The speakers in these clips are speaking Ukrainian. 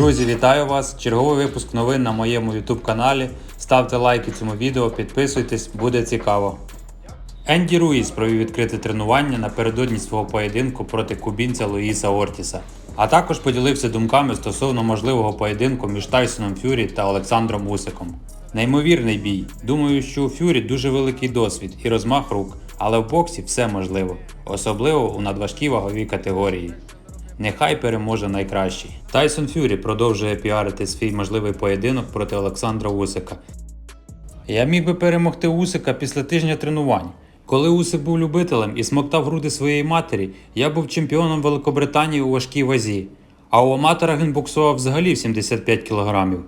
Друзі, вітаю вас! Черговий випуск новин на моєму YouTube каналі. Ставте лайки цьому відео, підписуйтесь, буде цікаво. Енді Руїс провів відкрите тренування напередодні свого поєдинку проти кубінця Луїса Ортіса, а також поділився думками стосовно можливого поєдинку між Тайсоном Фюрі та Олександром Усиком. Неймовірний бій. Думаю, що у Фюрі дуже великий досвід і розмах рук, але в боксі все можливо, особливо у надважкій ваговій категорії. Нехай переможе найкращий. Тайсон Фюрі продовжує піарити свій можливий поєдинок проти Олександра Усика. Я міг би перемогти Усика після тижня тренувань. Коли Усик був любителем і смоктав груди своєї матері, я був чемпіоном Великобританії у важкій вазі, а у аматора він боксував взагалі в 75 кілограмів.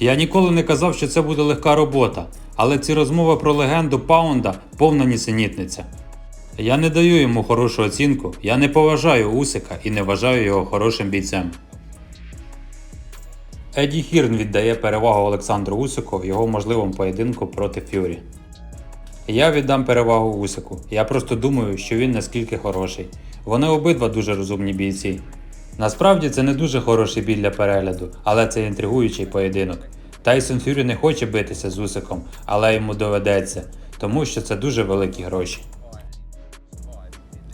Я ніколи не казав, що це буде легка робота, але ці розмови про легенду Паунда повна нісенітниця. Я не даю йому хорошу оцінку, я не поважаю Усика і не вважаю його хорошим бійцем. Еді Хірн віддає перевагу Олександру Усику в його можливому поєдинку проти Фюрі. Я віддам перевагу Усику. Я просто думаю, що він наскільки хороший. Вони обидва дуже розумні бійці. Насправді це не дуже хороший бій для перегляду, але це інтригуючий поєдинок. Тайсон Фюрі не хоче битися з Усиком, але йому доведеться, тому що це дуже великі гроші.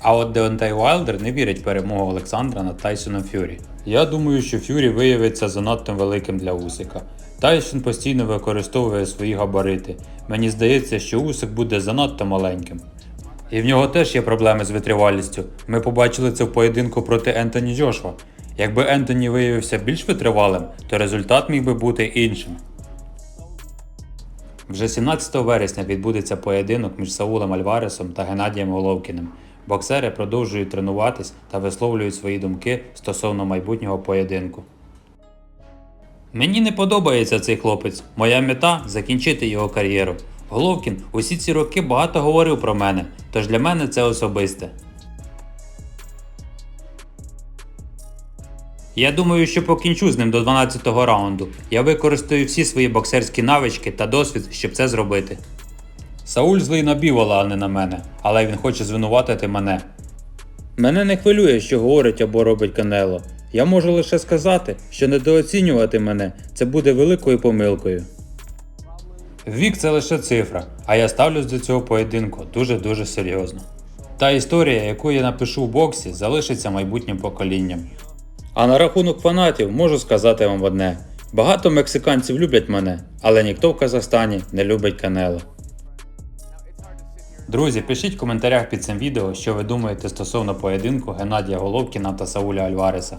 А от Деонтай Уайлдер не вірить перемогу Олександра над Тайсоном Фюрі. Я думаю, що Фюрі виявиться занадто великим для Усика. Тайсон постійно використовує свої габарити. Мені здається, що Усик буде занадто маленьким. І в нього теж є проблеми з витривалістю. Ми побачили це в поєдинку проти Ентоні Джошва. Якби Ентоні виявився більш витривалим, то результат міг би бути іншим. Вже 17 вересня відбудеться поєдинок між Саулем Альваресом та Геннадієм Головкіним. Боксери продовжують тренуватись та висловлюють свої думки стосовно майбутнього поєдинку. Мені не подобається цей хлопець. Моя мета закінчити його кар'єру. Головкін усі ці роки багато говорив про мене, тож для мене це особисте. Я думаю, що покінчу з ним до 12-го раунду. Я використаю всі свої боксерські навички та досвід, щоб це зробити. Сауль злий на Бівола, а не на мене, але він хоче звинуватити мене. Мене не хвилює, що говорить або робить Канело. Я можу лише сказати, що недооцінювати мене це буде великою помилкою. Вік це лише цифра, а я ставлюсь до цього поєдинку дуже-дуже серйозно. Та історія, яку я напишу в боксі, залишиться майбутнім поколінням. А на рахунок фанатів можу сказати вам одне: багато мексиканців люблять мене, але ніхто в Казахстані не любить Канело. Друзі, пишіть в коментарях під цим відео, що ви думаєте стосовно поєдинку Геннадія Головкіна та Сауля Альвареса.